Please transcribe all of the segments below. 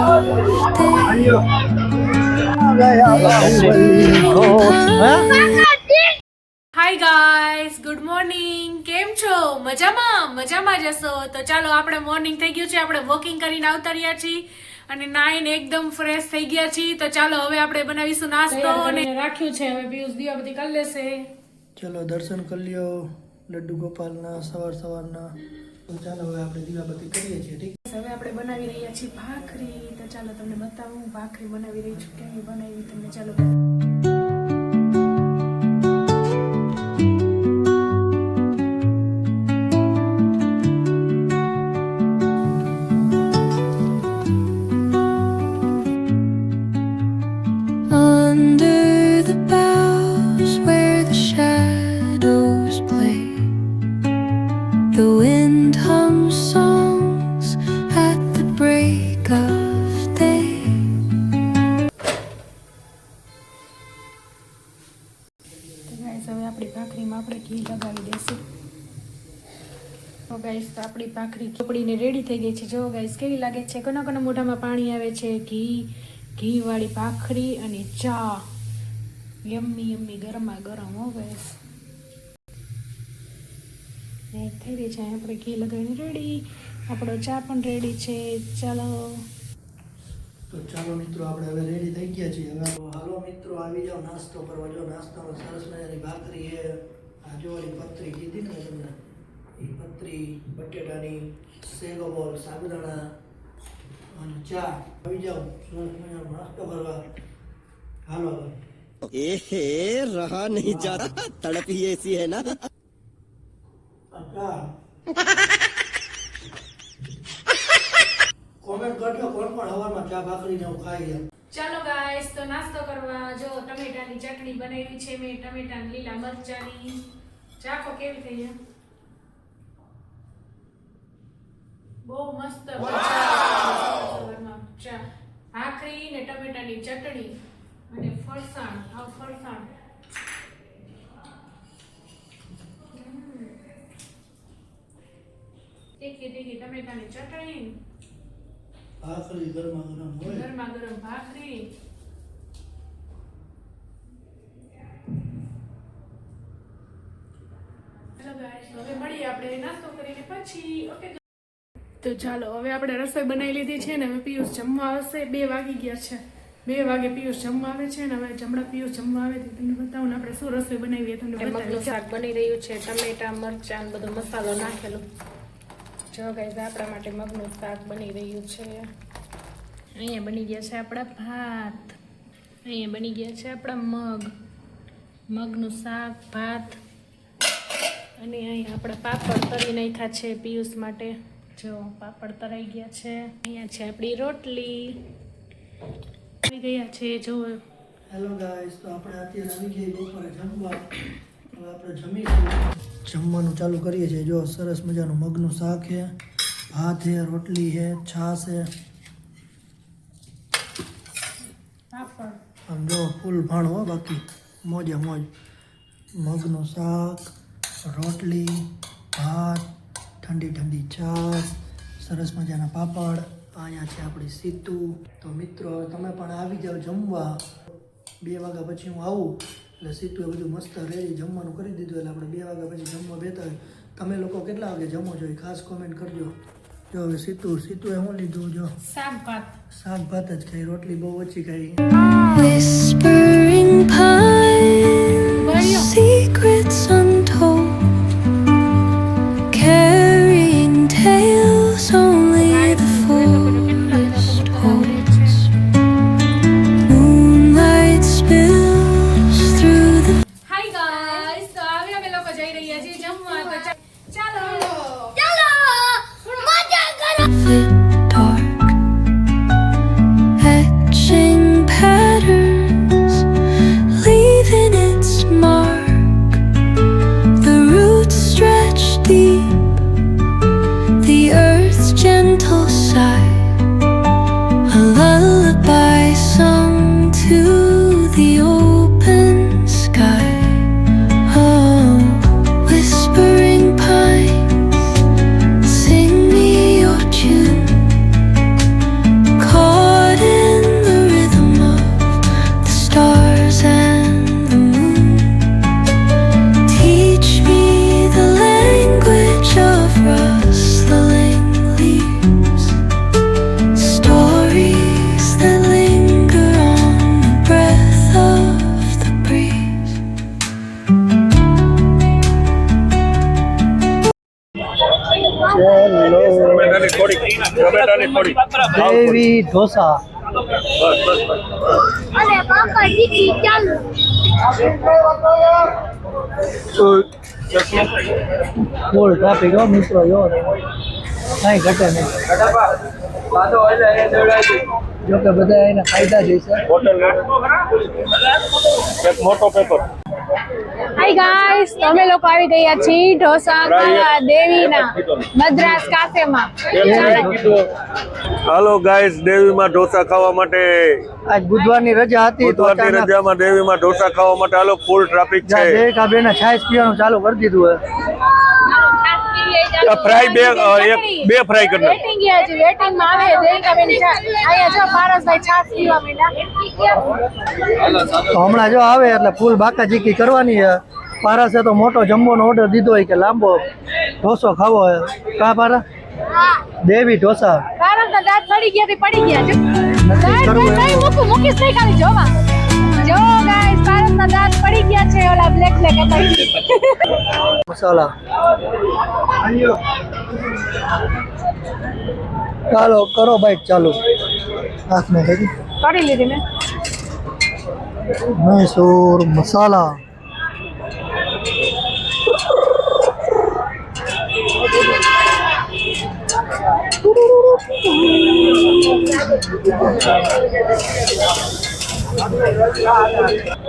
Hi guys good morning કેમ છો? મજામાં? મજામાં જશો તો ચાલો આપણે મોર્નિંગ થઈ ગયું છે. આપણે વોકિંગ કરીને આવતા રહ્યા છીએ અને નાઈન એકદમ ફ્રેશ થઈ ગયા છીએ. તો ચાલો હવે આપણે બનાવીશું નાસ્તો અને રાખ્યું છે. હવે પિયુષ દીવાબત્તી કરી લેશે. ચલો દર્શન કરી લ્યો. લડ્ડુ ગોપાલના સવાર સવારના. તો ચાલો હવે આપણે દીવાબત્તી કરીએ છીએ, ઠીક? હવે આપણે બનાવી રહ્યા છીએ ભાખરી. તો ચાલો તમને બતાવું ભાખરી બનાવી રહી છું, કેવી બનાવી તમને ચાલો. Wind hums songs at the break of day. તો ગાઈસ હવે આપણી ભાખરીમાં આપણે ઘી લગાવી દઈશું. તો તો આપણી ભાખરી ચોપડીને રેડી થઈ ગઈ છે. જો ગાઈસ કેવી લાગે છે? કોના કોના મોઢામાં પાણી આવે છે? ઘી, ઘીવાળી પાખરી અને ચા. યમ્મી યમ્મી ગરમા ગરમ, હો ગાઈસ થઈ રહી છે. આપણે ઘી લગાવીને રેડી આપણો ચા પણ રેડી છે. ચાલો. તો ચાલો મિત્રો આપણે હવે રેડી થઈ ગયા છીએ. હવે હાલો મિત્રો આવી જાઓ નાસ્તો કરવા. જો નાસ્તાનો સરસ મજાની ભાખરી એ હાજોવાળી પતરી કીધી ને તમને? એ પતરી બટેટાની સેગો બોલ સાબુદાણા અને ચા. આવી જાઓ. સરસ મજાનો નાસ્તો કરવા. હાલો એ હે રહા નહીં જાતા તડપ એસી હે ના. કોમેન્ટ કરજો કોણ કોણ હવામાં ચા ભાખરીને એવું ખાઈ ગયા ચાલો ગાઈસ તો નાસ્તો કરવા જો ટમેટાની ચટણી બનાવી છે મેં ટમેટાની લીલા મરચાની. ચાખો કેવી થઈ છે બહુ મસ્ત ભાખરી ને ટમેટાની ચટણી અને ફરસાણ આ ફરસાણ હમ. તીખી તીખી ટમેટાની ચટણી ભાખરી ગરમા ગરમ હોય. ગરમા ગરમ ભાખરી હવે મળીએ આપણે નાસ્તો કરીને પછી ઓકે તો ચાલો હવે આપણે રસોઈ બનાવી લીધી છે ને હવે પિયુષ જમવા આવશે. બે વાગી ગયા છે. બે વાગે પિયુષ જમવા આવે છે ને હવે જમણા પિયુષ જમવા આવે તો તમને બતાવું ને આપણે શું રસોઈ બનાવીએ તમને શાક બની રહ્યું છે ટમેટા મરચાં બધો મસાલો નાખેલો. જો ગાઈસ આપણા માટે મગનું શાક બની રહ્યું છે. અહીંયા બની ગયા છે આપણા ભાત. અહીંયા બની ગયા છે આપણા મગ. મગનું શાક, ભાત. અને અહીંયા આપણા પાપડ તરી નાખ્યા છે પિયુષ માટે. જો પાપડ તરાઈ ગયા છે. અહીંયા છે આપણી રોટલી. આવી ગયા છે, જો. હેલો ગાઈસ તો આપણે અત્યારે આવી ગઈ બપોરે જમવા. હવે આપણે જમીશું. જમવાનું ચાલુ કરીએ છીએ. જો સરસ મજાનું મગનું શાક છે ભાત છે રોટલી છે છાશ છે. આમ જો ફૂલ ભાણ હો બાકી. મોજે મોજ. મગનું શાક રોટલી ભાત ઠંડી ઠંડી છાશ સરસ મજાના પાપડ. અહીંયા છે આપણી સીતુ. તો મિત્રો તમે પણ આવી જાઓ જમવા. બે વાગ્યા પછી હું આવું. એટલે સીતુએ બધું મસ્ત રેડી જમવાનું કરી દીધું. એટલે આપણે બે વાગ્યા પછી જમવા બેતા હોય. તમે લોકો કેટલા વાગે જમો છો એ ખાસ કોમેન્ટ કરજો. જો હવે સીતું સીતુએ હું લીધું જો. શાક ભાત શાક ભાત જ ખાઈ રોટલી બહુ ઓછી ખાઈ. ટમેટાની થોડી દેવી ઢોસા. બસ બસ બસ અને પાપા ટીકી ફૂલ ટ્રાફિક હો મિત્રો જો કાંઈ ઘટે નહીં. જો કે બધા એના ફાયદા જ એક મોટો પેપર હાય ગાઈસ તમે લોકો આવી ગયા છીએ ઢોસા ખાવા દેવીના મદ્રાસ કાફેમાં હાલો ગાઈસ દેવીમાં ઢોસા ખાવા માટે આજ બુધવારની રજા હતી તો બુધવારની રજામાં દેવીમાં ઢોસા ખાવા માટે હાલો ફૂલ ટ્રાફિક છે. દેવિકા બેના છાશ પીવાનું ચાલુ કરી દીધું હે. ફ્રાય બે એક બે ફ્રાય કરી વેટિંગ ગયા છે વેટિંગમાં આવે. દેવિકાબેન બેન આયા જો પારસભાઈ છાસ પીવા માંડ્યા. તો હમણાં જો આવે એટલે ફૂલ બાકા ચીકી કરવાની છે પારાસે તો મોટો જમ્બોનો ઓર્ડર દીધો હોય કે લાંબો ઢોસો ખાવો હોય. કા પારા? દેવી ઢોસા. દાંત સડી ગયા પડી ગયા છે. દાંત નહીં મૂકું મૂકીશ નહીં ખાલી જોવા. જો ગાઈસ પારસના દાંત પડી ગયા છે ઓલા બ્લેક બ્લેક હતા મસાલા. ચાલો કરો બાઈક ચાલુ. હાથને કરી કરી લીધી મેં. મૈસૂર મસાલા.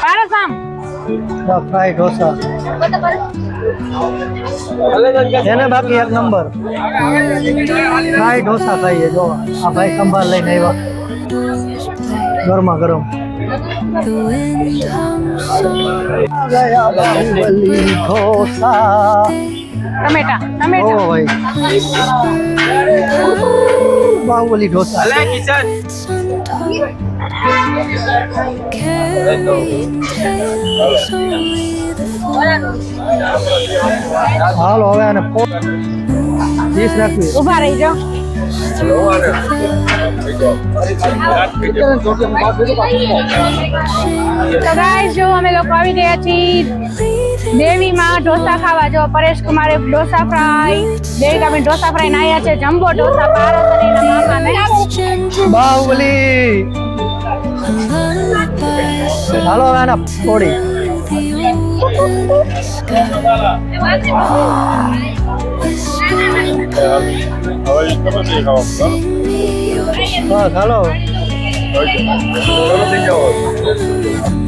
પારસ આમ ફ્રાય ઢોસા એને બાકી એક નંબર ફ્રાય ઢોસા ખાઈએ જો આ ભાઈ સંભાળ લઈને આવ્યા ગરમા ગરમ The wind hums ગયા બાહુબલી ઢોસા ટમેટા ઓ ટમેટા ભાઈ. બાહુબલી ઢોસા. અલે કિચન હાલો હવે આને ડીશ રાખવી ઊભા રહી જાઓ તો ગાઈસ જો અમે લોકો આવી ગયા છીએ દેવીમાં ઢોસા ખાવા જો પરેશ કુમારે ઢોસા ફ્રાય દેવિકાબેન ઢોસા ફ્રાય નાયા છે જમ્બો ઢોસા પારસ અને એના બાહુબલી! હાલો હવે થોડી the open sky whispering bus hello the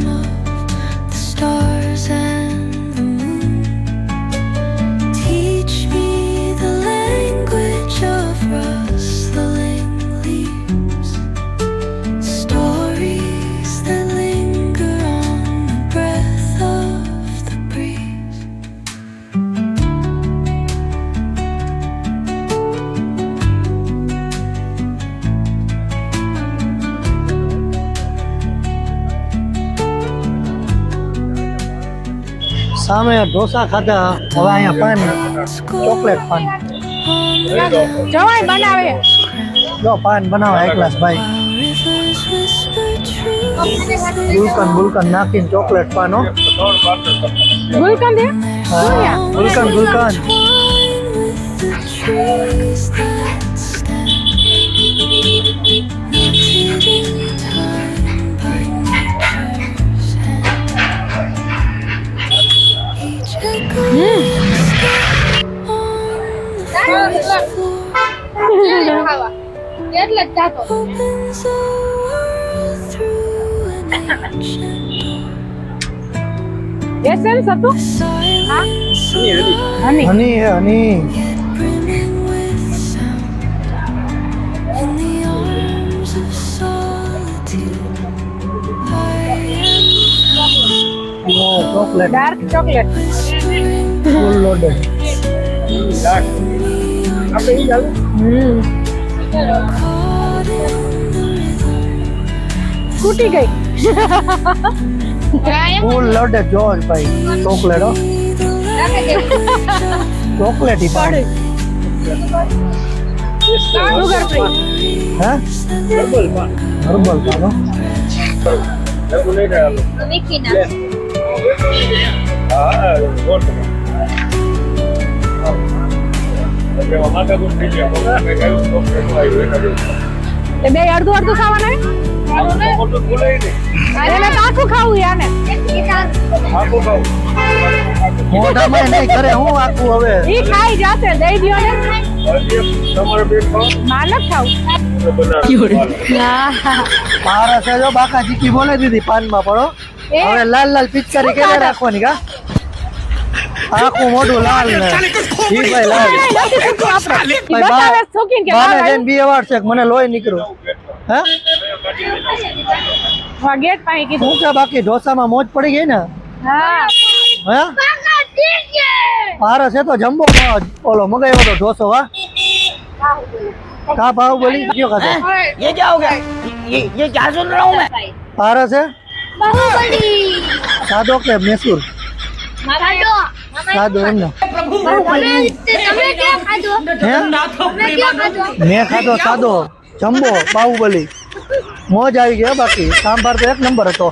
સામે ઢોસા ખાધા. હવે અહીંયા પાન ચોકલેટ પાન. જવાય બનાવે. જો પાન બનાવો એક ગ્લાસ ભાઈ. ગુલકન ગુલકન નાખીને ચોકલેટ પાનો. ગુલકન ગુલકન ગુલકન of solitude, I am found. ઓ ચોકલેટ ડાર્ક ચોકલેટ Whispering ફૂલ લોડે rhythm. ફૂટી ગઈ. ફૂલ લોડે જો જ ભાઈ. ચોકલેટ હો. ચોકલેટી પાન સુગર ફ્રી હે? હર્બલ પાન હો. એ બે અડધું અડધું ખાવાના એને ખાવું યાને મોઢામાં નહીં કરે હું આખું હવે? ઈ ખાઈ જશે દઈ દ્યો ને. માર ખાવું. મારા છે જો બાકા ચીકી બોલે દીધી પાનમાં પડો હવે લાલ લાલ પિચકારી કેને રાખવાની કા? આખું મોઢું લાલ ને ઈ ભાઈ લાલ નથી થતું આપણે ઈ ભાઈ બતાવે બા- શોખીન કે બાને બાર જઈને બી અવાડ છે કે મને લોહી નીકળ્યું હે આવ્યું. ગેટ પાસે કીધું હું કે બાકી ઢોસામાં મોજ પડી ગઈ ને હા હે મારે છે તો જમ્બો ઓલો મગાવ્યો તો ઢોસો હા કા ભાવ બોલી કયો ખાતો ये क्या हो गया ये ये क्या सुन रहा हूँ मैं પારે છે बाहुबली સાદો કે મેસૂર ખાધો? એમ મેં ખાધો સાદો ચંબો બાહુબલી. મોજ આવી ગયો બાકી. સાંભાર તો એક નંબર હતો.